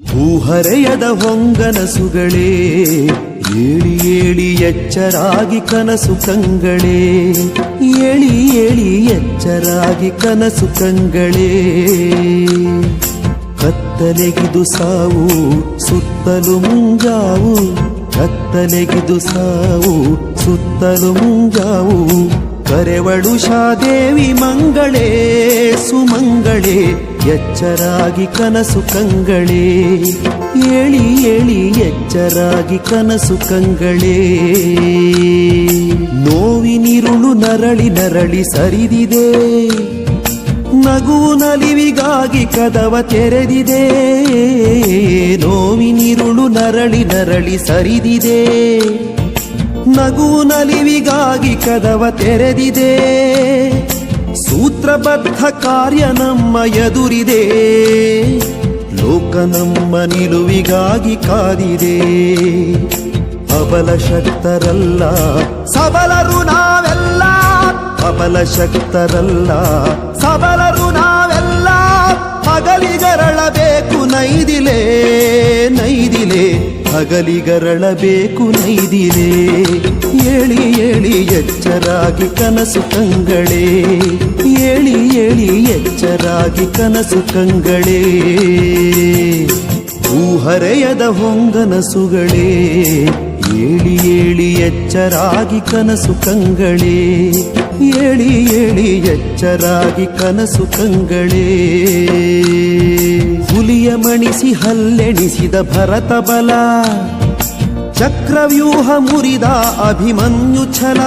ಹೂಹರೆಯದ ಹೊಂಗನಸುಗಳೇ, ಏಳಿ ಏಳಿ ಎಚ್ಚರಾಗಿ ಕನಸು ಕಂಗಳೇ, ಏಳಿ ಏಳಿ ಎಚ್ಚರಾಗಿ ಕನಸು ಕಂಗಳೇ. ಕತ್ತಲೆಗಿದು ಸಾವು, ಸುತ್ತಲು ಮುಂಜಾವು, ಕತ್ತಲೆಗಿದು ಸಾವು, ಸುತ್ತಲು ಮುಂಜಾವು. ಕರೆವಳು ಶಾದೇವಿ ಮಂಗಳೇ, ಸುಮಂಗಳೇ ಎಚ್ಚರಾಗಿ ಕನಸು ಕಂಗಳೇ. ಏಳಿ ಏಳಿ ಎಚ್ಚರಾಗಿ ಕನಸು ಕಂಗಳೇ. ನೋವಿನಿರುಳು ನರಳಿ ನರಳಿ ಸರಿದಿದೆ. ನಗುವು ನಲಿವಿಗಾಗಿ ಕದವ ತೆರೆದಿದೆ. ನೋವಿನಿರುಳು ನರಳಿ ನರಳಿ ಸರಿದಿದೆ. ನಗುವು ನಲಿವಿಗಾಗಿ ಕದವ ತೆರೆದಿದೆ. ಸೂತ್ರಬದ್ಧ ಕಾರ್ಯ ನಮ್ಮ ಎದುರಿದೆ. ಲೋಕ ನಮ್ಮ ನಿಲುವಿಗಾಗಿ ಕಾದಿದೆ. ಅಬಲ ಶಕ್ತರಲ್ಲ. ಸಬಲರು ನಾವೆಲ್ಲ. ಅಬಲ ಶಕ್ತರಲ್ಲ. ಸಬಲರು ನಾವೆಲ್ಲ. ಹಗಲಿಗರಳಬೇಕು ನೈದಿಲೆ. ನೈದಿಲೆ. ಹಗಲಿಗರಳಬೇಕು ನೈದಿಲೇ. ಏಳಿ ಏಳಿ ಎಚ್ಚರಾಗಿ ಕನಸು ಕಂಗಳೇ. ಏಳಿ ಏಳಿ ಎಚ್ಚರಾಗಿ ಕನಸು ಕಂಗಳೇ. ಹೂಹರೆಯದ ಹೊಂಗನಸುಗಳೇ ಏಳಿ ಏಳಿ ಎಚ್ಚರಾಗಿ ಕನಸು ಕಂಗಳೇ. ಏಳಿ ಏಳಿ ಎಚ್ಚರಾಗಿ ಕನಸು ಕಂಗಳೇ. ಹುಲಿಯ ಮಣಿಸಿ ಹಲ್ಲೆಣಿಸಿದ ಭರತ ಬಲ ಚಕ್ರವ್ಯೂಹ ಮುರಿದ ಅಭಿಮನ್ಯು ಛಲ,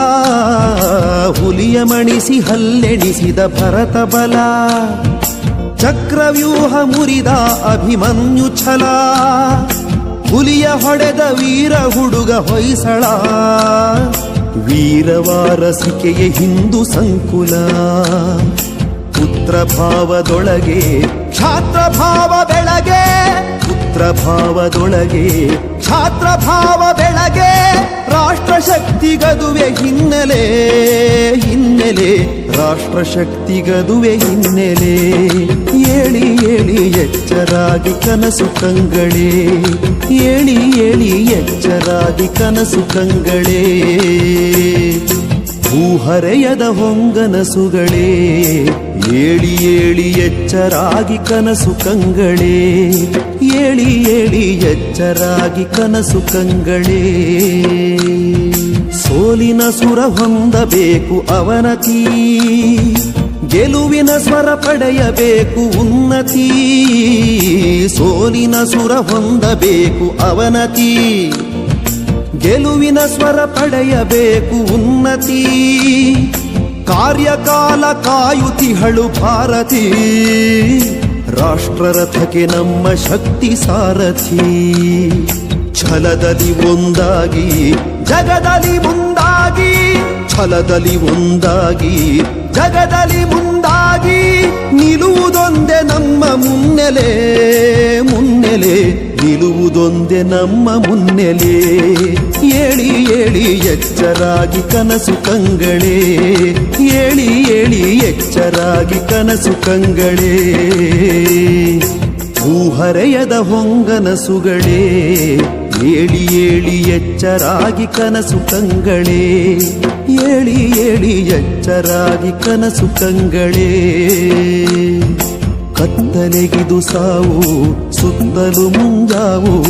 ಹುಲಿಯ ಮಣಿಸಿ ಹಲ್ಲೆಣಿಸಿದ ಭರತ ಬಲ. ಚಕ್ರವ್ಯೂಹ ಮುರಿದ ಅಭಿಮನ್ಯು ಛಲ, ಹುಲಿಯ ಹೊಡೆದ ವೀರ ಹುಡುಗ ಹೊಯ್ಸಳ. ವೀರವಾರಸಿಕೆಯ ಹಿಂದೂ ಸಂಕುಲ, ಪುತ್ರ ಭಾವದೊಳಗೆ, ಕ್ಷಾತ್ರ ಭಾವ ಬೆಳಗೆ, ಪುತ್ರ ಭಾವದೊಳಗೆ ಕ್ಷಾತ್ರ ಭಾವ ಬೆಳಗೆ ರಾಷ್ಟ್ರ ಶಕ್ತಿ ಗದುವೆ ಹಿನ್ನೆಲೆ ಹಿನ್ನೆಲೆ ರಾಷ್ಟ್ರ ಶಕ್ತಿ ಗದುವೆ ಹಿನ್ನೆಲೆ. ಏಳಿ ಏಳಿ ಎಚ್ಚರಾಗಿ ಕನಸು ಕಂಗಳೇ, ಏಳಿ ಏಳಿ ಎಚ್ಚರಾಗಿ ಕನಸು ಕಂಗಳೇ. ಹೂಹರೆಯದ ಹೊಂಗನಸುಗಳೇ, ಏಳಿ ಏಳಿ ಎಚ್ಚರಾಗಿ ಕನಸು ಕಂಗಳೇ. ಏಳಿ ಏಳಿ ಎಚ್ಚರಾಗಿ ಕನಸು ಕಂಗಳೇ. ಸೋಲಿನ ಸುರ ಹೊಂದಬೇಕು ಅವನತಿ ಗೆಲುವಿನ ಸ್ವರ ಪಡೆಯಬೇಕು ಉನ್ನತಿ. ಸೋಲಿನ ಸುರ ಹೊಂದಬೇಕು ಅವನತಿ ಗೆಲುವಿನ ಸ್ವರ ಪಡೆಯಬೇಕು ಉನ್ನತಿ. ಕಾರ್ಯಕಾಲ ಕಾಯುತಿಹಳು ಭಾರತಿ. ರಾಷ್ಟ್ರರಥಕ್ಕೆ ನಮ್ಮ ಶಕ್ತಿ ಸಾರಥಿ. ಛಲದಲ್ಲಿ ಒಂದಾಗಿ, ಜಗದಲ್ಲಿ ಮುಂದಾಗಿ, ಛಲದಲ್ಲಿ ಒಂದಾಗಿ, ಜಗದಲ್ಲಿ ಮುಂದಾಗಿ ನಿಲ್ಲುವುದೊಂದೇ ನಮ್ಮ ಮುನ್ನೆಲೆ ಮುನ್ನೆಲೆ ನಿಲ್ಲುವುದೊಂದೇ ನಮ್ಮ ಮುನ್ನೆಲೆ. ಏಳಿ ಏಳಿ ಎಚ್ಚರಾಗಿ ಕನಸು ಕಂಗಳೇ, ಏಳಿ ಏಳಿ ಎಚ್ಚರಾಗಿ ಕನಸು ಕಂಗಳೇ, ಹೂಹರೆಯದ ಹೊಂಗನಸುಗಳೇ, ಏಳಿ ಏಳಿ ಎಚ್ಚರಾಗಿ ಕನಸು ಕಂಗಳೇ, ಏಳಿ ಏಳಿ ಎಚ್ಚರಾಗಿ ಕನಸು ಕಂಗಳೇ. ಕತ್ತಲೆಗಿದು ಸಾವು, ಸುತ್ತಲು ಮುಂಜಾವು,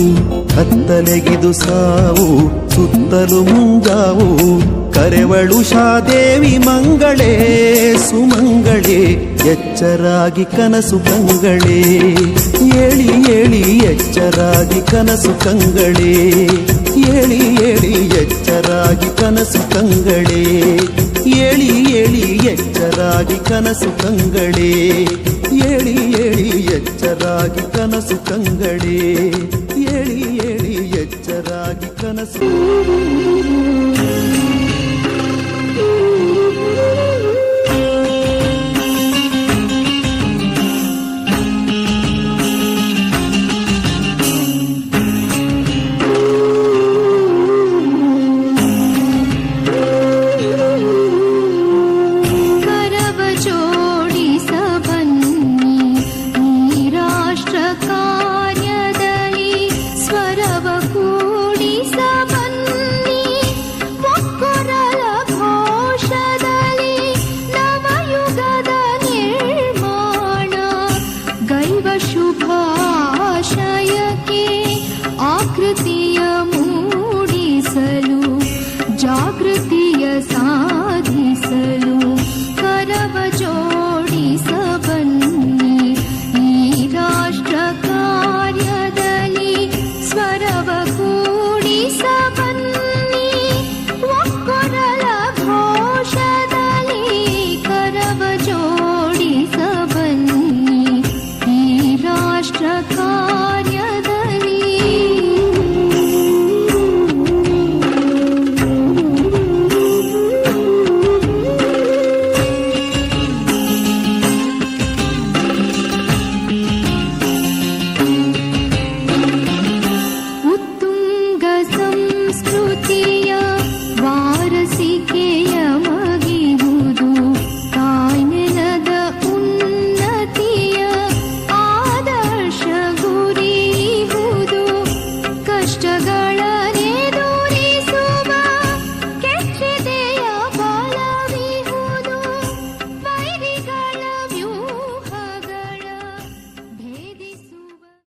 ಕತ್ತಲೆಗಿದು ಸಾವು, ಸುತ್ತಲು ಮುಂಜಾವು ಕರೆವಳು ಶಾದೇವಿ ಮಂಗಳೇ, ಸುಮಂಗಳೇ, ಎಚ್ಚರಾಗಿ ಕನಸು ಕಂಗಳೇ. ಏಳಿ ಏಳಿ ಎಚ್ಚರಾಗಿ ಕನಸು ಕಂಗಳೇ, ಏಳಿ ಏಳಿ ಎಚ್ಚರಾಗಿ ಕನಸು ಕಂಗಳೇ. ಏಳಿ ಏಳಿ ಎಚ್ಚರಾಗಿ ಕನಸು ಕಂಗಳೇ, ಏಳಿ ಏಳಿ ಎಚ್ಚರಾಗಿ ಕನಸು ಕಂಗಳೇ. ಏಳಿ ಏಳಿ ಎಚ್ಚರಾಗಿ ಕನಸು திருப்பி